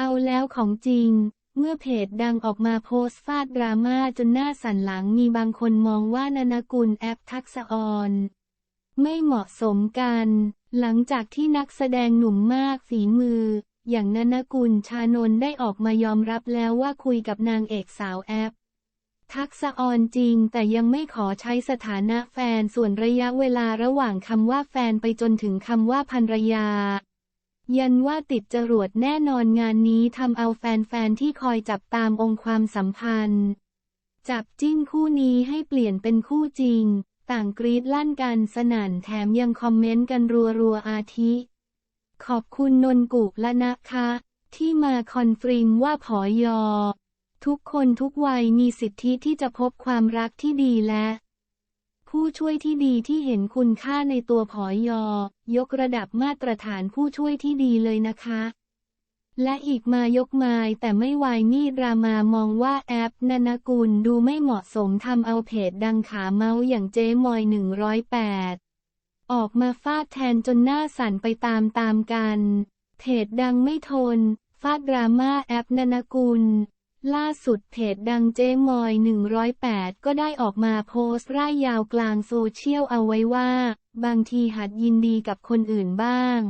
เอาแล้วของจริง เมื่อเพจดังออกมาโพสต์ฟาดดราม่าจนหน้าสั่นหลังมีบางคนมองว่านนกุลแอปทักษออนไม่เหมาะสมกัน หลังจากที่นักแสดงหนุ่มมากฝีมือ อย่างนนกุลชานนท์ได้ออกมายอมรับแล้วว่าคุยกับนางเอกสาวแอป ทักษออนจริงแต่ยังไม่ขอใช้สถานะแฟนส่วนระยะเวลาระหว่างคำว่าแฟนไปจนถึงคำว่าภรรยา ยันว่าติดจรวดแน่นอนงานนี้ทำเอาแฟนๆที่คอยจับตามองค์ความสัมพันธ์ จับจิ้นคู่นี้ให้เปลี่ยนเป็นคู่จริง ต่างกรีดลั่นกันสนั่นแถมยังคอมเมนต์กันรัวๆอาทิ ขอบคุณนนกุและนะคะ ที่มาคอนเฟิร์มว่าผอยอ ทุกคนทุกวัยมีสิทธิที่จะพบความรักที่ดีและ ผู้ช่วยที่ดีที่เห็นคุณค่าในตัวผอยอยกระดับมาตรฐานผู้ช่วยที่ดีเลยนะคะ และอีกมายกมายแต่ไม่วายมีดรามามองว่าแอปนนกุลดูไม่เหมาะสมทำเอาเพจดังขาเมาส์อย่างเจ๊มอย 108 ออกมาฟาดแทนจนหน้าสั่นไปตามตามกัน เพจดังไม่ทน ฟาดดราม่าแอปนนกุล ล่าสุดเพจดังเจมอย 108 ก็ได้ออกมาโพสต์ร่ายยาวกลางโซเชียลเอาไว้ว่า บางทีหัดยินดีกับคนอื่นบ้าง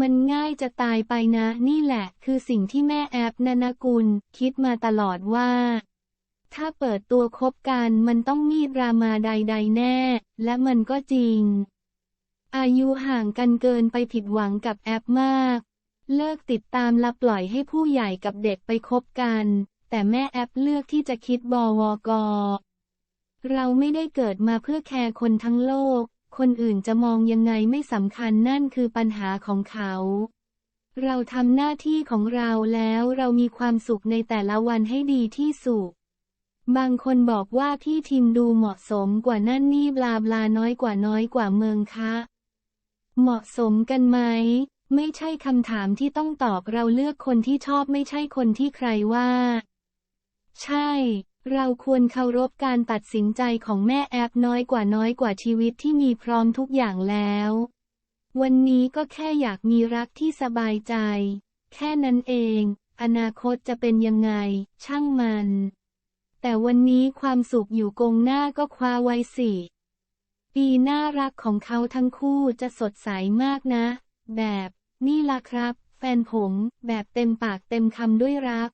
มันง่ายจะตายไปนะ นี่แหละ คือสิ่งที่แม่แอปนนกุล คิดมาตลอดว่า ถ้าเปิดตัวคบกันมันต้องมีดรามาใด ๆ แน่ และมันก็จริงอายุห่างกันเกินไปผิดหวังกับแอปมาก เลิกติดตามและปล่อยให้ผู้ใหญ่กับเด็กไปคบกัน แต่แม่แอปเลือกที่จะคิดบวก เราไม่ได้เกิดมาเพื่อแคร์คนทั้งโลก คนอื่นจะมองยังไงไม่สำคัญนั่นคือปัญหาของเขา เราทำหน้าที่ของเราแล้วเรามีความสุขในแต่ละวันให้ดีที่สุดบางคนบอกว่าพี่ทิมดูเหมาะสมกว่านั่นนี่บลาบลาน้อยกว่าน้อยกว่าเมืองคะ เหมาะสมกันไหม ไม่ใช่คำถามที่ต้องตอบเราเลือกคนที่ชอบไม่ใช่คนที่ใครว่า ใช่ เราควรเคารพการตัดสินใจของแม่แอปน้อยกว่าน้อยกว่าชีวิตที่มีพร้อมทุกอย่างแล้ว วันนี้ก็แค่อยากมีรักที่สบายใจ แค่นั้นเอง อนาคตจะเป็นยังไง ช่างมัน แต่วันนี้ความสุขอยู่กงหน้าก็คว้าไว้สิปีน้ารักของเขาทั้งคู่จะสดใสมากนะ แบบ นี่ล่ะครับ แฟนผม แบบเต็มปากเต็มคำด้วยรัก